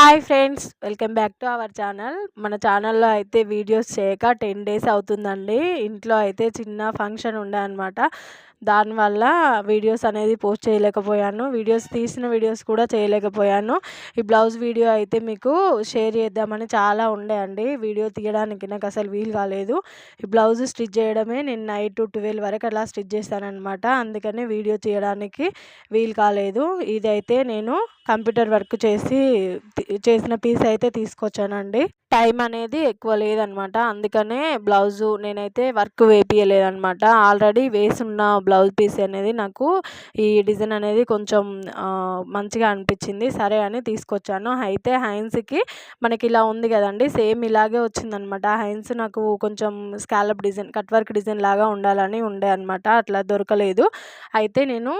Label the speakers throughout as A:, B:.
A: Hi friends welcome back to our channel మన ఛానల్లో అయితే వీడియోస్ చేయక టెన్ డేస్ అవుతుందండి. ఇంట్లో అయితే చిన్న ఫంక్షన్ ఉండే అనమాట దానివల్ల వీడియోస్ అనేది పోస్ట్ చేయలేకపోయాను. వీడియోస్ తీసిన వీడియోస్ కూడా చేయలేకపోయాను. ఈ బ్లౌజ్ వీడియో అయితే మీకు షేర్ చేద్దామని చాలా ఉండే అండి. వీడియో తీయడానికి నాకు అసలు వీలు కాలేదు. ఈ బ్లౌజ్ స్టిచ్ చేయడమే నేను నైట్ ట్వెల్వ్ వరకు అలా స్టిచ్ చేస్తానమాట అందుకని వీడియో తీయడానికి వీలు కాలేదు. ఇదైతే నేను కంప్యూటర్ వర్క్ చేసి చేసిన పీస్ అయితే తీసుకొచ్చానండి. టైం అనేది ఎక్కువ లేదనమాట. అందుకనే బ్లౌజు నేనైతే వర్క్ వేపియలేదనమాట. ఆల్రెడీ వేసున్న బ్లౌజ్ పీస్ అనేది నాకు ఈ డిజైన్ అనేది కొంచెం మంచిగా అనిపించింది. సరే అని తీసుకొచ్చాను. అయితే హైన్స్కి మనకి ఇలా ఉంది కదండి సేమ్ ఇలాగే వచ్చిందనమాట. హైన్స్ నాకు కొంచెం scallop design cut work design లాగా ఉండాలని ఉండే అనమాట. అట్లా దొరకలేదు. అయితే నేను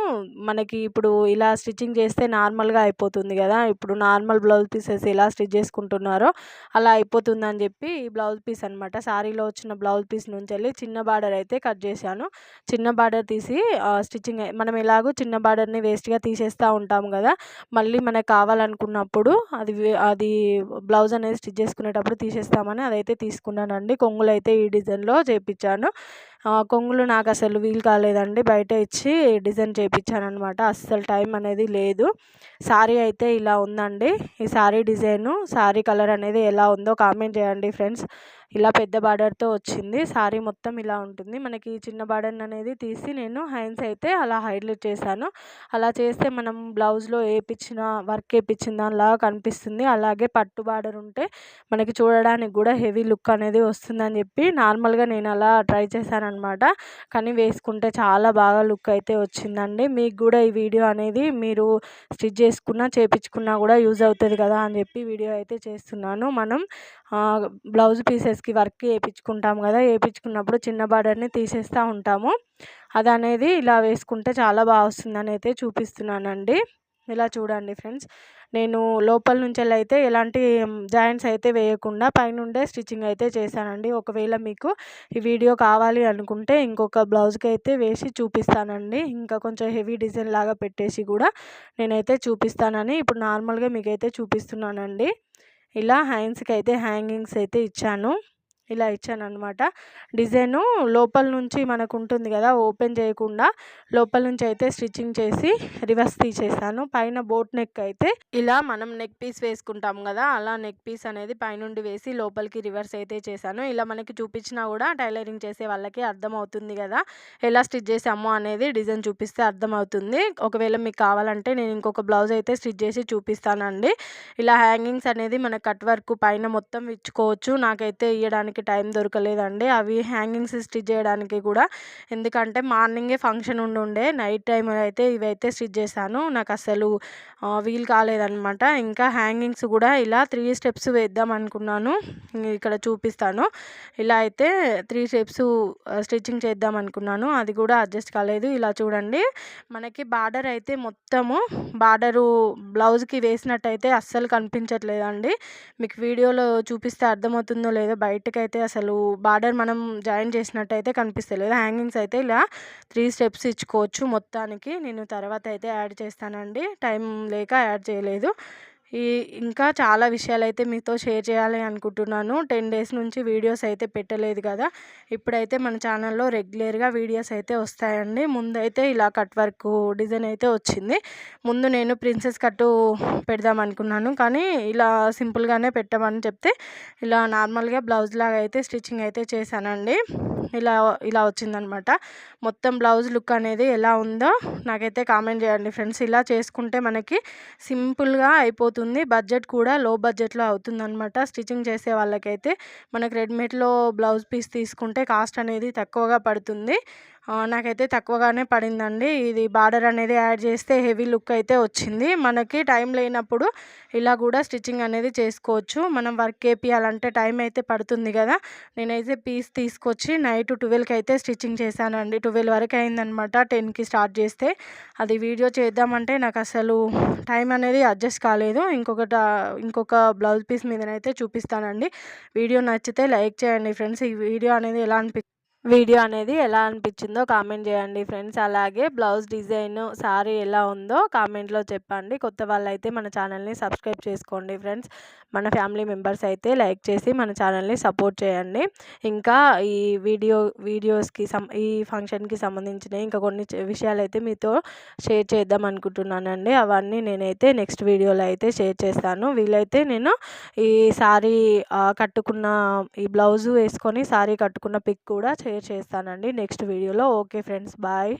A: మనకి ఇప్పుడు ఇలా స్టిచ్చింగ్ చేస్తే నార్మల్గా అయిపోతుంది కదా. ఇప్పుడు నార్మల్ బ్లౌజ్ పీసెస్ ఎలా స్టిచ్ చేసుకుంటున్నారో అలా అయిపోతుందని చెప్పి ఈ బ్లౌజ్ పీస్ అనమాట శారీలో వచ్చిన బ్లౌజ్ పీస్ నుంచి వెళ్ళి చిన్న బార్డర్ అయితే కట్ చేశాను. చిన్న బార్డర్ తీసి స్టిచ్చింగ్ మనం ఎలాగో చిన్న బార్డర్ని వేస్ట్గా తీసేస్తూ ఉంటాం కదా మళ్ళీ మనకు కావాలనుకున్నప్పుడు అది అది బ్లౌజ్ అనేది స్టిచ్ చేసుకునేటప్పుడు తీసేస్తామని అదైతే తీసుకున్నానండి. కొంగులు అయితే ఈ డిజైన్లో చేయించాను కొంగులు నాకు అసలు వీలు కాలేదండి. బయట ఇచ్చి డిజైన్ చేయించాను అనమాట అస్సలు టైం అనేది లేదు. శారీ అయితే ఇలా ఉందండి. ఈ శారీ డిజైను శారీ కలర్ అనేది ఎలా ఉందో కామెంట్ చేయండి ఫ్రెండ్స్. ఇలా పెద్ద బార్డర్తో వచ్చింది. శారీ మొత్తం ఇలా ఉంటుంది. మనకి చిన్న బార్డర్ అనేది తీసి నేను హ్యాండ్స్ అయితే అలా హైలైట్ చేశాను. అలా చేస్తే మనం బ్లౌజ్లో వేయించిన వర్క్ వేయించిన దానిలాగా కనిపిస్తుంది. అలాగే పట్టు బార్డర్ ఉంటే మనకి చూడడానికి కూడా హెవీ లుక్ అనేది వస్తుందని చెప్పి నార్మల్గా నేను అలా ట్రై చేశానమాట కానీ వేసుకుంటే చాలా బాగా లుక్ అయితే వచ్చిందండి. మీకు కూడా ఈ వీడియో అనేది మీరు స్టిచ్ చేసుకున్నా చేయించుకున్నా కూడా యూజ్ అవుతుంది కదా అని చెప్పి వీడియో అయితే చేస్తున్నాను. మనం బ్లౌజ్ పీసెస్ పీసెస్కి వర్క్ వేయించుకుంటాం కదా వేయించుకున్నప్పుడు చిన్న బార్డర్ని తీసేస్తూ ఉంటాము. అది అనేది ఇలా వేసుకుంటే చాలా బాగా వస్తుందని అయితే చూపిస్తున్నానండి. ఇలా చూడండి ఫ్రెండ్స్. నేను లోపల నుంచి అయితే ఎలాంటి జాయింట్స్ అయితే వేయకుండా పైనుండే స్టిచ్చింగ్ అయితే చేశానండి. ఒకవేళ మీకు ఈ వీడియో కావాలి అనుకుంటే ఇంకొక బ్లౌజ్కి అయితే వేసి చూపిస్తానండి. ఇంకా కొంచెం హెవీ డిజైన్ లాగా పెట్టేసి కూడా నేనైతే చూపిస్తానని ఇప్పుడు నార్మల్గా మీకైతే చూపిస్తున్నానండి. ఇలా హ్యాండ్స్కి అయితే హ్యాంగింగ్స్ అయితే ఇచ్చాను. ఇలా ఇచ్చాను అనమాట డిజైను లోపల నుంచి మనకు ఉంటుంది కదా ఓపెన్ చేయకుండా లోపల నుంచి అయితే స్టిచ్చింగ్ చేసి రివర్స్ తీసేసాను. పైన బోట్ నెక్ అయితే ఇలా మనం నెక్ పీస్ వేసుకుంటాం కదా అలా నెక్ పీస్ అనేది పైనుండి వేసి లోపలికి రివర్స్ అయితే చేశాను. ఇలా మనకి చూపించినా కూడా టైలరింగ్ చేసే వాళ్ళకి అర్థమవుతుంది కదా ఎలా స్టిచ్ చేసామో అనేది డిజైన్ చూపిస్తే అర్థమవుతుంది. ఒకవేళ మీకు కావాలంటే నేను ఇంకొక బ్లౌజ్ అయితే స్టిచ్ చేసి చూపిస్తానండి. ఇలా హ్యాంగింగ్స్ అనేది మన కట్ వర్క్ పైన మొత్తం ఇచ్చుకోవచ్చు. నాకైతే ఇవ్వడానికి చేయడానికి టైం దొరకలేదండి. అవి హ్యాంగింగ్స్ స్టిచ్ చేయడానికి కూడా. ఎందుకంటే మార్నింగే ఫంక్షన్ ఉండి ఉండే నైట్ టైం అయితే ఇవైతే స్టిచ్ చేశాను. నాకు అసలు వీలు కాలేదనమాట ఇంకా హ్యాంగింగ్స్ కూడా ఇలా త్రీ స్టెప్స్ వేద్దాం అనుకున్నాను. ఇక్కడ చూపిస్తాను. ఇలా అయితే త్రీ స్టెప్స్ స్టిచ్చింగ్ చేద్దాం అనుకున్నాను. అది కూడా అడ్జస్ట్ కాలేదు. ఇలా చూడండి. మనకి బార్డర్ అయితే మొత్తము బార్డరు బ్లౌజ్కి వేసినట్టయితే అస్సలు కనిపించట్లేదండి. మీకు వీడియోలో చూపిస్తే అర్థమవుతుందో లేదో బయటకైతే అయితే అసలు బార్డర్ మనం జాయిన్ చేసినట్టయితే కనిపిస్తలేదు. హ్యాంగింగ్స్ అయితే ఇలా త్రీ స్టెప్స్ ఇచ్చుకోవచ్చు మొత్తానికి. నేను తర్వాత అయితే యాడ్ చేస్తానండి. టైం లేక యాడ్ చేయలేదు. ఈ ఇంకా చాలా విషయాలు అయితే మీతో షేర్ చేయాలి అనుకుంటున్నాను. టెన్ డేస్ నుంచి వీడియోస్ అయితే పెట్టలేదు కదా. ఇప్పుడైతే మన ఛానల్లో రెగ్యులర్గా వీడియోస్ అయితే వస్తాయండి. ముందైతే ఇలా కట్ వర్క్ డిజైన్ అయితే వచ్చింది. ముందు నేను ప్రిన్సెస్ కట్టు పెడదాం అనుకున్నాను. కానీ ఇలా సింపుల్గానే పెట్టమని చెప్తే ఇలా నార్మల్గా బ్లౌజ్ లాగా అయితే స్టిచ్చింగ్ అయితే చేశానండి. ఇలా ఇలా వచ్చిందనమాట. మొత్తం బ్లౌజ్ లుక్ అనేది ఎలా ఉందో నాకైతే కామెంట్ చేయండి ఫ్రెండ్స్. ఇలా చేసుకుంటే మనకి సింపుల్గా అయిపోతుంది. బడ్జెట్ కూడా లో బడ్జెట్లో అవుతుందనమాట స్టిచ్చింగ్ చేసే వాళ్ళకైతే. మనకు రెడీమేడ్లో బ్లౌజ్ పీస్ తీసుకుంటే కాస్ట్ అనేది తక్కువగా పడుతుంది. నాకైతే తక్కువగానే పడిందండి. ఇది బార్డర్ అనేది యాడ్ చేస్తే హెవీ లుక్ అయితే వచ్చింది. మనకి టైం లేనప్పుడు ఇలా కూడా స్టిచ్చింగ్ అనేది చేసుకోవచ్చు. మనం వర్క్ వేపియాలంటే టైం అయితే పడుతుంది కదా. నేనైతే పీస్ తీసుకొచ్చి నైట్ ట్వెల్వ్కి అయితే స్టిచ్చింగ్ చేశానండి. ట్వెల్వ్ వరకు అయిందనమాట టెన్కి స్టార్ట్ చేస్తే. అది వీడియో చేద్దామంటే నాకు అసలు టైం అనేది అడ్జస్ట్ కాలేదు. ఇంకొకట ఇంకొక బ్లౌజ్ పీస్ మీదనైతే చూపిస్తానండి. వీడియో నచ్చితే లైక్ చేయండి ఫ్రెండ్స్. ఈ వీడియో అనేది ఎలా అనిపి వీడియో అనేది ఎలా అనిపించిందో కామెంట్ చేయండి ఫ్రెండ్స్. అలాగే బ్లౌజ్ డిజైన్ సారీ ఎలా ఉందో కామెంట్లో చెప్పండి. కొత్త వాళ్ళైతే మన ఛానల్ని సబ్స్క్రైబ్ చేసుకోండి ఫ్రెండ్స్. మన ఫ్యామిలీ మెంబర్స్ అయితే లైక్ చేసి మన ఛానల్ని సపోర్ట్ చేయండి. ఇంకా ఈ వీడియో వీడియోస్కి సం ఈ ఫంక్షన్కి సంబంధించిన ఇంకా కొన్ని విషయాలు అయితే మీతో షేర్ చేద్దాం అనుకుంటున్నానండి. అవన్నీ నేనైతే నెక్స్ట్ వీడియోలో అయితే షేర్ చేస్తాను. వీలైతే నేను ఈ సారీ కట్టుకున్న ఈ బ్లౌజు వేసుకొని సారీ కట్టుకున్న పిక్ కూడా షేర్ చేస్తానండి. నెక్స్ట్ వీడియోలో. Okay friends bye.